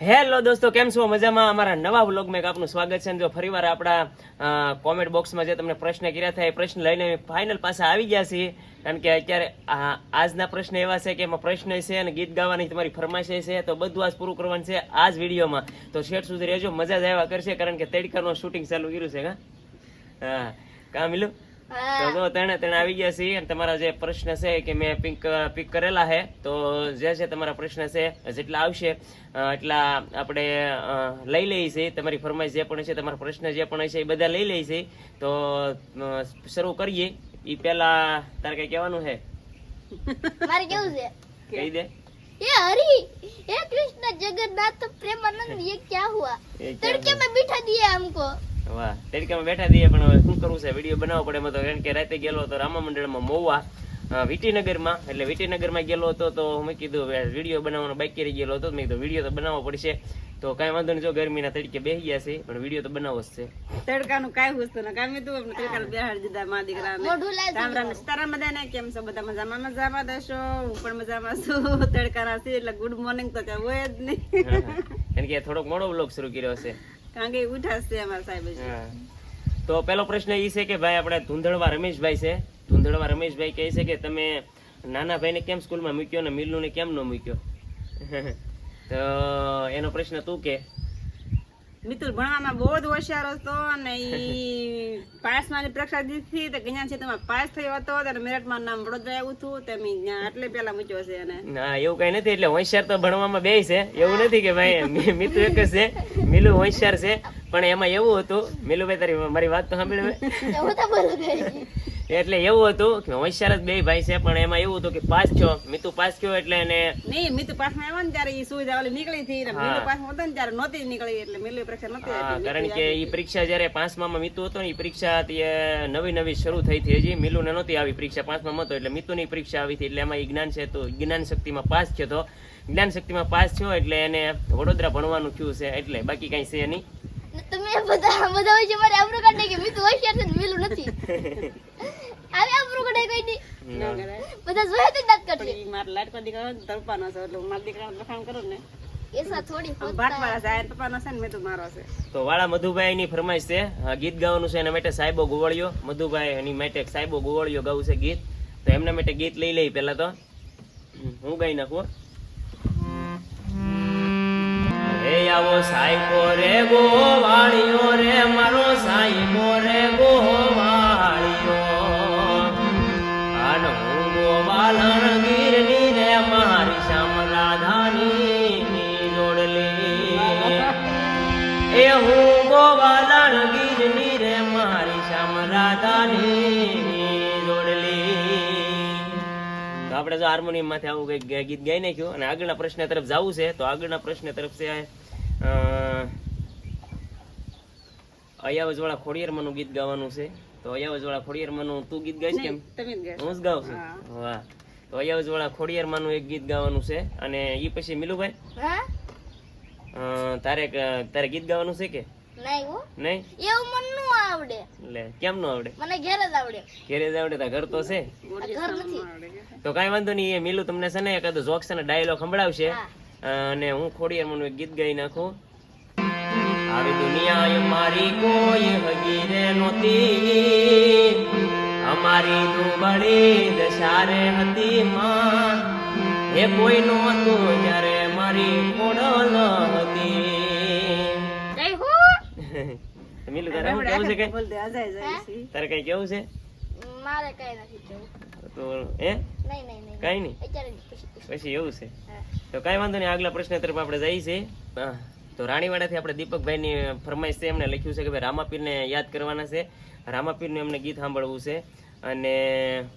Hello દોસ્તો, કેમ છો? મજામાં? અમારા નવા વ્લોગમાં આપનું સ્વાગત છે. જો ફરીવાર આપણા કોમેન્ટ બોક્સમાં જે તમને પ્રશ્ન કર્યા હતા, એ પ્રશ્ન લઈને ફાઇનલ પાસે આવી ગયા છીએ. કારણ કે અત્યારે આજના પ્રશ્ન એવા છે કે એમાં પ્રશ્ન છે અને ગીત ગાવાની તમારી ફરમાઈશ છે. તો બધું આજ પૂરું કરવાનું છે આ જ વિડીયોમાં. તો શેઠ સુધી રહેજો, મજા જ આવ્યા કરશે, કારણ કે તડકાનું શૂટિંગ ચાલુ કર્યું છે, હા? કામ મિલું? તો જો ત્રણે ત્રણ આવી ગયા છીએ અને તમારા જે પ્રશ્ન છે કે મેં પિક પિક કરેલા છે તો જે છે તમારા પ્રશ્ન છે જેટલા આવશે અ, એટલા આપણે અ, લઈ લઈએ છીએ તમારી ફરમાઈશ જે પણ છે તમારા પ્રશ્ન જે પણ છે એ બધા લઈ લઈએ છીએ તો અ, શરૂ કરીએ એ પહેલા તારે કઈ કહેવાનું છે મારે કેવું છે કહી દે ये हरि हे कृष्ण जगन्नाथ प्रेमानंद ये क्या हुआ એ क्या तड़के में बिठा दिया हमको વાહ તડકામાં બેઠા દઈએ પણ હવે શું કરવું છે? વીડિયો બનાવવો પડે એમાં તો કારણ કે રાતે ગયેલો હતો રામા મંડળમાં મોવા વિટીનગરમાં એટલે વિટીનગરમાં ગયેલો હતો તો મેં કીધું વીડિયો બનાવવાનો બાઈક કરી ગયેલો હતો મેં કીધું વીડિયો તો બનાવવો પડશે. તો કાંઈ વાંધો નહીં જો ગરમીના તડકે બેસી ગયા છે પણ વીડિયો તો બનાવવો જ છે. તડકાનું કાંઈ વસ્તુ ના કાંઈ તું તડકાનું બેહાડી દીધા મા દીકરાને. મોઢું તારા બધાને કેમ છો? બધા મજામાં? મજામાં દેશો હું પણ મજામાં છું. તડકાના છે એટલે ગુડ મોર્નિંગ તો કઈ હોય જ નહીં. કારણ કે થોડોક મોડો બ્લોગ શરૂ કર્યો છે કારણ કે ઉઠા છે સાહેબ. તો પહેલો પ્રશ્ન એ છે કે ભાઈ આપણે ધુંધળવા રમેશભાઈ છે. ધુંધળવા રમેશભાઈ કહે છે કે તમે નાના ભાઈને કેમ સ્કૂલમાં મૂક્યો ને મિલ્લુને કેમ ન મૂક્યો? તો એનો પ્રશ્ન તું કે. મિતુલ ભણવામાં બહુ જ હોશિયાર હતો અને ઈ પાસમાં પરીક્ષા દીધી તો ગયા છે તમે પાસ થયો હતો ત્યારે મેરઠમાં નામ વડોદરા આવ્યું હતું તે ત્યાં એટલે પેલા મૂક્યો છે અને ના એવું કઈ નથી એટલે હોશિયાર તો ભણવામાં બે છે. એવું નથી કે ભાઈ મિતુ એક જ છે મિલુ હોશિયાર છે પણ એમાં એવું હતું મિલુભાઈ તારી મારી વાત તો સાંભળી એટલે એવું હતું કે હોશિયાર જ બે ભાઈ છે પણ એમાં એવું હતું કે પાસ થયો. મિતુ પાસ થયો એટલે એને નહીં મિતુ પાસમાં આવ્યો ને ત્યારે એ સુવિધા ઓલી નીકળી હતી ને મિલુ પાસમાં હતો ને ત્યારે નહોતી નીકળી એટલે મિલુ પરીક્ષા નહોતી કારણ કે એ પરીક્ષા જ્યારે પાંચમામાં મિતુ હતો ને એ પરીક્ષા એ નવી નવી શરૂ થઈ હતી હજી. મિલુને નહોતી આવી પરીક્ષા પાંચમામાં હતો એટલે મિતુની પરીક્ષા આવી હતી એટલે એમાં એ જ્ઞાન છે તો જ્ઞાન શક્તિમાં પાસ થયો તો. જ્ઞાન શક્તિમાં પાસ થયો એટલે એને વડોદરા ભણવાનું થયું છે એટલે બાકી કઈ છે નહીં. તમે બધા બધા હોય છે મારે આબરૂ કાઢે કે મિતુ હોશિયાર છે ને મિલું નથી. આવે આબરૂ કાઢે કોઈ નહીં. બધા જોયા તો દાંત કાઢશે ઈ મારા લાડકો દીકરો હોય ને તો પપ્પાનો છે એટલે હું મારા લખાણ કરું ને. એસા થોડી આમ ભાટવાળા છે આ એના પપ્પાનો છે ને મેં તો મારો છે. તો વાળા મધુભાઈ ની ફરમાઈશ છે હા, ગીત ગાવાનું છે એના માટે સાહેબો ગોવાળિયો મધુભાઈ એની માટે સાહેબો ગોવાળિયો ગાવું છે ગીત. તો એમના માટે ગીત લઈ લઈ પેલા તો. હું ગાઈ નાખું હો. હે આવો સાહેબો રે ગોવાળિયો રે મારો સાહેબો રે ગોવાળિયો ગોવાલણ ગીરની રે મારી શ્યામ રાધાની જોડલી એ હું ગોવાલણ ગીરની રે મારી શ્યામ રાધાની જોડલી તો આપણે જો હાર્મોનિયમમાંથી આવું કંઈક ગીત ગાઈ નાખ્યું અને આગળના પ્રશ્ન તરફ જવું છે તો આગળના પ્રશ્ન તરફ છે અયાવજવાળા ખોડિયારમાંનું ગીત ગાવાનું છે. તો અયાવજવાળા ખોડિયારમાંનું તું ગીત ગાઈશ કેમ? તમે હું જ ગાઉં છું. વાહ. તો અયાવજવાળા ખોડિયારમાંનું એક ગીત ગાવાનું છે. અને ઈ પછી મિલુભાઈ? હા? તારે તારે ગીત ગાવાનું છે કે? નહીં એવું મને નું આવડે. એટલે કેમ ન આવડે? મને ઘેર જ આવડે. ઘેરે જ આવડે તાર ઘર તો છે. ઘર નથી. તો કાંઈ વાંધો નહીં એ મિલું તમને છે ને એકાદો જોક્સ અને ડાયલોગ સંભળાવશે. અને હું ખોડિયારમાંનું એક ગીત ગાઈ નાખું. આવી દુનિયા મારી કોઈ હગી નહોતી. અમારી દુબળી દશારે હતી માં. એ કોઈ હતું જ્યારે મારી ખોડલ હતી. તારે કેવું છે કે? તારે કઈ કેવું છે? મારે કઈ નથી કેવું. તો હે? નહીં નહીં નહીં. કઈ નહીં? પછી પછી. પછી એવું છે. તો કાંઈ વાંધો નહીં આગલા પ્રશ્ન તરફ આપણે જઈએ છીએ. હા, તો રાણીવાડાથી આપણે દીપકભાઈની ફરમાઈશ છે એમને લખ્યું છે કે ભાઈ રામાપીરને યાદ કરવાના છે. રામાપીરનું એમને ગીત સાંભળવું છે અને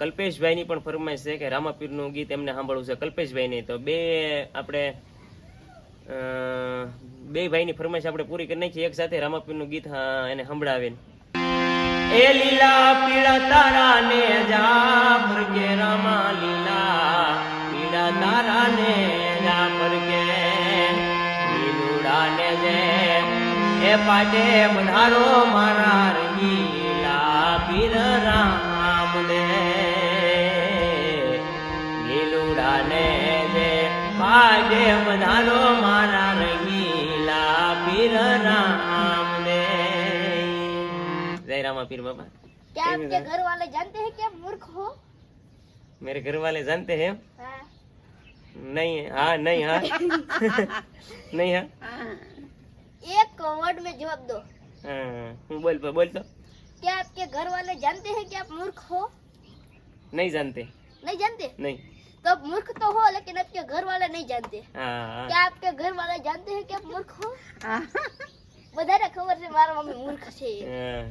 કલ્પેશભાઈની પણ ફરમાઈશ છે કે રામાપીરનું ગીત એમને સાંભળવું છે કલ્પેશભાઈની. તો બે આપણે બે ભાઈની ફરમાઈશ આપણે પૂરી કરી નાખીએ. એક સાથે રામાપીરનું ગીત એને સંભળાવે એ લીલા પીળા તારા ને જા રામા લીલા, પીળા તારા ને પાડે પાડે મનારો મારા રહીલા પીર રામ લે લીલુડા ને જે પાડે મનારો મારા રહીલા પીર રામ લે જય રામા પીર બાબા क्या आपके घर वाले जानते हैं क्या मूर्ख हो? मेरे घर वाले जानते हैं? हाँ। नहीं हाँ। नहीं हाँ। नहीं हाँ। एक वर्ड में जवाब दो हाँ, હું બોલ તો બોલ તો क्या आपके घर वाले जानते हैं कि आप मूर्ख हो नहीं जानते नहीं जानते नहीं तो आप मूर्ख तो हो लेकिन आपके घर वाले नहीं जानते हाँ हाँ क्या आपके घर वाले जानते हैं कि आप मूर्ख हो હા. બધાને ખબર છે મારા મમ્મી મૂર્ખ છે હા.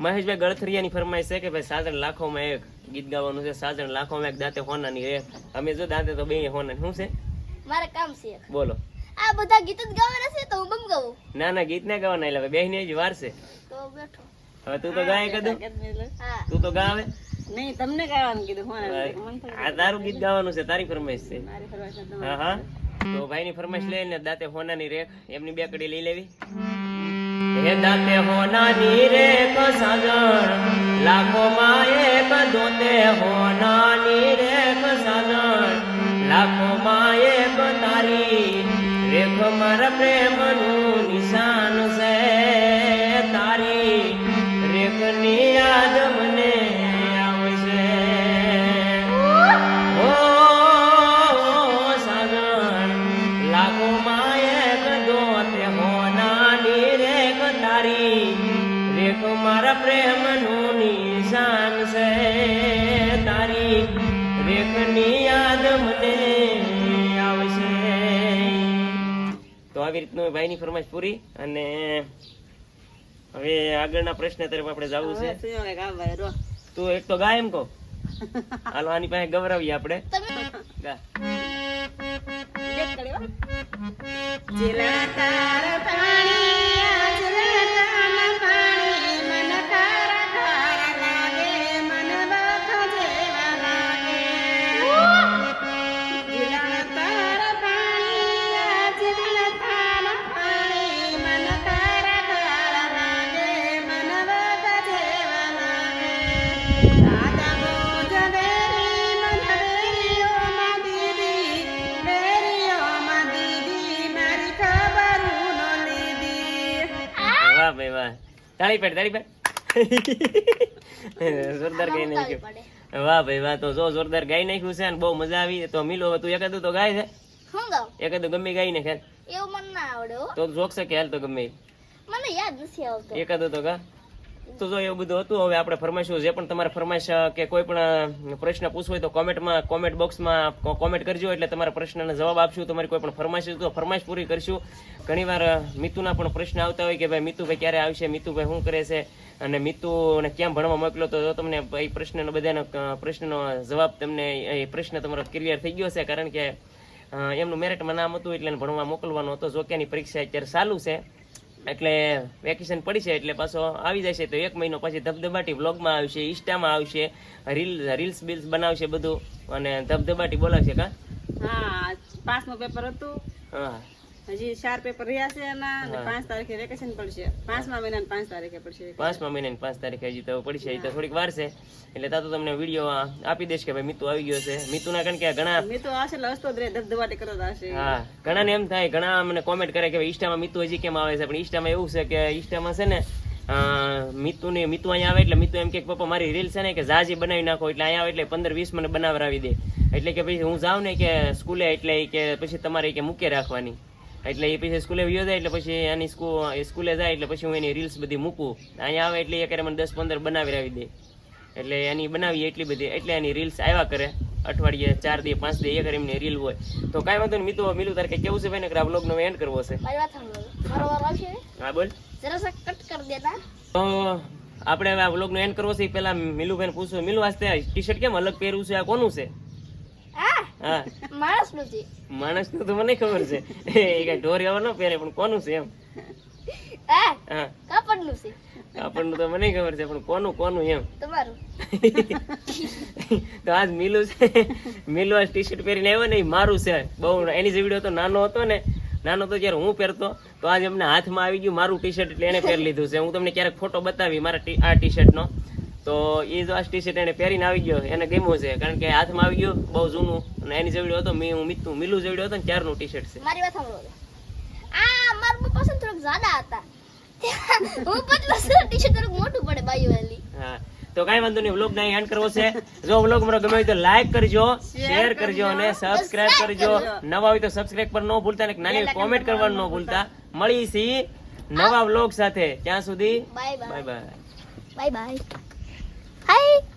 મહેશભાઈ ગળથરિયાની ફરમાઈશ છે કે ભાઈ સાજણ લાખોમાં એક ગીત ગાવાનું છે સાજણ લાખોમાં એક દાંતે હોનાની રે અમે જો દાંતે તો બે હોના શું છે મારે કામ છે બોલો આ બધા ગીત જ ગાવાના છે તો હું બમ ગાઉં? ના ના ગીત ના ગાવાના એટલે બેહીને જ વાર છે. તો બેઠો. હવે તું તો ગાય કદું તું તો ગાવે. નહીં તમને ગાવાનું કીધું ફોન આવ્યો. મને તો આ તારું ગીત ગાવાનું છે તારી ફરમાઈશ છે. મારી ફરમાઈશ હા હા. તો ભાઈની ફરમાઈશ લઈને દાંતે હોનાની રેખ એમની બે કડી લઈ લેવી. હે દાંતે હોનાની રેખ સજણ લાખો માં એક દોતે હોનાની રેખ સાજણ રેખ મારા પ્રેમનું રીતનું ભાઈની ફરમાઈશ પૂરી અને હવે આગળના પ્રશ્ન તરફ આપણે જવું છે. તું એક તો ગાય એમ કહો. હાલો આની પાસે ગવરાવીએ આપણે. ગા. ભાઈ વાહ. તાળી પડે તાળી પડે. જોરદાર ગાઈ નાખ્યું. વાહ ભાઈ વાહ. તો જો જોરદાર ગાઈ નાખ્યું છે અને બહુ મજા આવી. તો મિલો તું એક તો ગાય છે? એક તો ગમે ગાઈ ને ખેલ એવું મને ના આવડે તો જોક છે હાલ તો ગમે. મને યાદ નથી આવતો. એક તો ગા. તો જો એવું બધું હતું, હવે આપણે ફરમાઈશું. જે પણ તમારે ફરમાઈશ કે કોઈ પણ પ્રશ્ન પૂછવો હોય તો કોમેન્ટમાં, કોમેન્ટ બોક્સમાં કોમેન્ટ કરજો. એટલે તમારા પ્રશ્નનો જવાબ આપશું. તમારી કોઈ પણ ફરમાઈશ તો ફરમાઈશ પૂરી કરશું. ઘણીવાર મિતુના પણ પ્રશ્ન આવતા હોય કે, ભાઈ, મિતુભાઈ ક્યારે આવશે? મિતુભાઈ શું કરે છે? અને મિતુને ક્યાં ભણવા મોકલો તો તમને એ પ્રશ્નનો, બધાનો પ્રશ્નનો જવાબ તમને એ પ્રશ્ન તમારો ક્લિયર થઈ ગયો છે. કારણ કે એમનું મેરિટમાં નામ હતું એટલે ભણવા મોકલવાનું હતો. જોક્યાની પરીક્ષા અત્યારે ચાલુ છે. એટલે વેકેશન પડી છે એટલે પાછો આવી જશે તો એક મહિનો પછી ધબધબાટી વ્લોગમાં આવશે ઇન્સ્ટામાં આવશે રીલ રીલ્સ બિલ્સ બનાવશે બધું. અને ધબધબાટી બોલાવશે કા? હા પાંચમું પેપર હતું. હા. હજી ચાર પેપર રહ્યા છે એના અને પાંચ તારીખે વેકેશન પડશે. પાંચમા મહિના પાંચ તારીખે પડશે પાંચમા મહિનાની પાંચ તારીખે હજી તો પડશે તો થોડીક વાર છે. એટલે તા તો તમને વીડિયો આપી દઈશ કે ભાઈ મિતુ આવી ગયો છે. મિતુના કારણ કે ઘણા મિતુ આવશે એટલે હસતો જ રહે ધબધબાટી કરતો આવશે. હા. ઘણાને એમ થાય ઘણા મને કોમેન્ટ કરે કે ભાઈ ઇન્સ્ટામાં મિતુ હજી કેમ આવે છે? પણ ઇન્સ્ટામાં એવું છે કે ઇન્સ્ટામાં છે ને અ, મિતુને મિતુ અહીંયા આવે એટલે મિતુ એમ કે પપ્પા મારી રીલ છે ને કે જાજી બનાવી નાખો એટલે અહીંયા આવે એટલે પંદર વીસ મને બનાવરાવી દે. એટલે કે પછી હું જાઉં ને કે સ્કૂલે એટલે કે પછી તમારે કે મૂકે રાખવાની. એટલે એ પછી સ્કૂલે વયો જાય એટલે પછી એની સ્કૂલ સ્કૂલે જાય એટલે પછી હું એની રીલ્સ બધી મૂકું. અહીંયા આવે એટલે એ કરે મને દસ પંદર બનાવી આવી દે. એટલે એની બનાવીએ એટલી બધી. એટલે એની રીલ્સ આવ્યા કરે. અઠવાડિયે ચાર દે પાંચ દે એક એમની રીલ હોય. તો કાંઈ વાંધો નહીં મિત્રો મિલું તારે કેવું છે ભાઈ? ને કે આ બ્લોગ નો એન્ડ કરવો છે. હા બોલ. કટ કર દેના તો આપણે હવે આ બ્લોગ નો એન્ડ કરવો છે. એ પહેલા મિલુભાઈને પૂછું. મિલુ વાસ્તે ટી શર્ટ કેમ અલગ પહેરવું છે? આ કોનું છે? હા. હા માણસનું તો મને ખબર છે. એ કઈ ઢોર એવા ન પહેરે પણ કોનું છે એમ? હા. છે. આપણનું તો મને ખબર છે પણ કોનું કોનું એમ? તમારું. તો આજ મિલુ છે. મિલુ આજ ટી શર્ટ પહેરીને આવ્યો ને મારું છે. બહુ એની જે વીડિયો તો નાનો હતો ને નાનો તો જ્યારે હું પહેરતો તો આજ એમને હાથમાં આવી ગયું મારું ટી શર્ટ એટલે એને પહેરી લીધું છે. હું તમને ક્યારેક ફોટો બતાવી મારા આ ટી શર્ટનો તો એ જો આ ટી શર્ટ એને પહેરીને આવી ગયો. એને ગમ્યું છે. કારણ કે હાથમાં આવી ગયો બહુ જૂનું. અને એની જેવડ્યો હતો મેં હું મિતું મિલુ જેવડ્યો હતો ને ત્યારનું ટી શર્ટ છે. મારી વાત સાંભળો આ મારું ને થોડાક હતા. હું પતલો ટી-શર્ટ થોડુંક મોટું પડે બાયું વાલી હા. તો કાંઈ વાંધો નહીં વ્લોગ ના એન્ડ કરવો છે. જો વ્લોગ મારો ગમે તો લાઈક કરજો શેર કરજો અને સબસ્ક્રાઇબ કરજો. નવા હોય તો સબસ્ક્રાઇબ પર ન ભૂલતા અને નાની કોમેન્ટ કરવાનું ન ભૂલતા. મળી સી નવા વ્લોગ સાથે. ત્યાં સુધી bye bye bye bye bye bye hi